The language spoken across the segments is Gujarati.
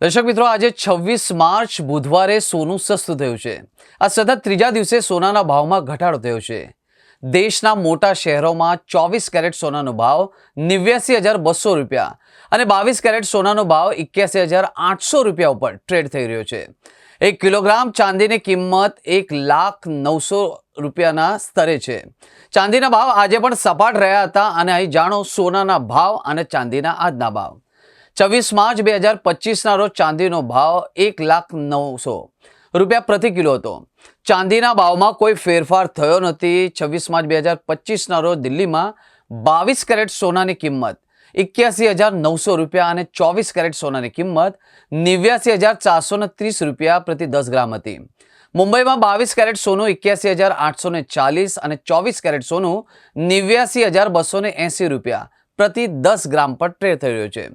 દર્શક મિત્રો, આજે છવ્વીસ માર્ચ બુધવારે સોનું સસ્તું થયું છે. આ સતત ત્રીજા દિવસે સોનાના ભાવમાં ઘટાડો થયો છે. દેશના મોટા શહેરોમાં ચોવીસ કેરેટ સોનાનો ભાવ નેવ્યાસી હજાર બસો રૂપિયા અને બાવીસ કેરેટ સોનાનો ભાવ એક્યાસી હજાર આઠસો રૂપિયા ઉપર ટ્રેડ થઈ રહ્યો છે. એક કિલોગ્રામ ચાંદીની કિંમત એક લાખ નવસો રૂપિયાના સ્તરે છે. ચાંદીના ભાવ આજે પણ સપાટ રહ્યા હતા અને અહીં જાણો સોનાના ભાવ અને ચાંદીના આજના ભાવ. છવ્વીસ માર્ચ બે હજાર પચીસના રોજ ચાંદીનો ભાવ એક લાખ નવસો રૂપિયા પ્રતિ કિલો હતો. ચાંદીના ભાવમાં કોઈ ફેરફાર થયો નથી. છવ્વીસ માર્ચ બે હજાર પચીસના રોજ દિલ્હીમાં બાવીસ કેરેટ સોનાની કિંમત એક્યાસી હજાર નવસો રૂપિયા અને ચોવીસ કેરેટ સોનાની કિંમત નેવ્યાસી હજાર ચારસો ત્રીસ રૂપિયા પ્રતિ દસ ગ્રામ હતી. મુંબઈમાં બાવીસ કેરેટ સોનું એક્યાસી હજાર આઠસો ચાલીસ અને ચોવીસ કેરેટ સોનું નેવ્યાસી હજાર બસો એંસી રૂપિયા પ્રતિ દસ ગ્રામ પર ટ્રેડ થઈ રહ્યો છે.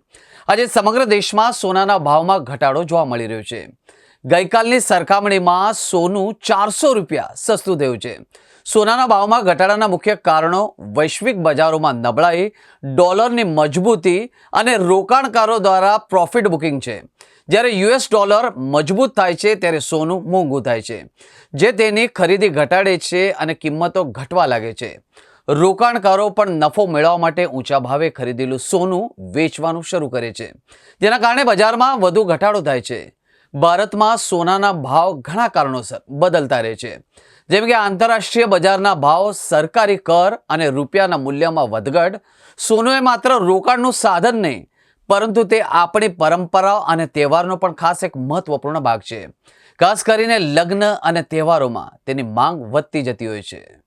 આજે સમગ્ર દેશમાં સોનાના ભાવમાં ઘટાડો જોવા મળી રહ્યો છે. ગઈકાલની સરખામણીમાં સોનું ચારસો રૂપિયા સસ્તું થયું છે. સોનાના ભાવમાં ઘટાડાના મુખ્ય કારણો વૈશ્વિક બજારોમાં નબળાઈ, ડોલરની મજબૂતી અને રોકાણકારો દ્વારા પ્રોફિટ બુકિંગ છે. જ્યારે યુએસ ડોલર મજબૂત થાય છે, ત્યારે સોનું મોંઘું થાય છે. જે તેની ખરીદી ઘટાડે છે અને કિંમતો ઘટવા લાગે છે. રોકાણકારો પણ નફો મેળવવા માટે ઊંચા ભાવે ખરીદેલું સોનું વેચવાનું શરૂ કરે છે. જેના કારણે બજારમાં વધુ ઘટાડો થાય છે. ભારતમાં સોનાના ભાવ ઘણા કારણોસર બદલતા રહે છે. જેમ કે આંતરરાષ્ટ્રીય બજારના ભાવ સરકારી કર અને રૂપિયાના મૂલ્યમાં વધઘટ, સોનું એ માત્ર રોકાણનું સાધન નહીં, પરંતુ તે આપણી પરંપરાઓ અને તહેવારનો પણ ખાસ એક મહત્વપૂર્ણ ભાગ છે. ખાસ કરીને લગ્ન અને તહેવારોમાં તેની માંગ વધતી જતી હોય છે.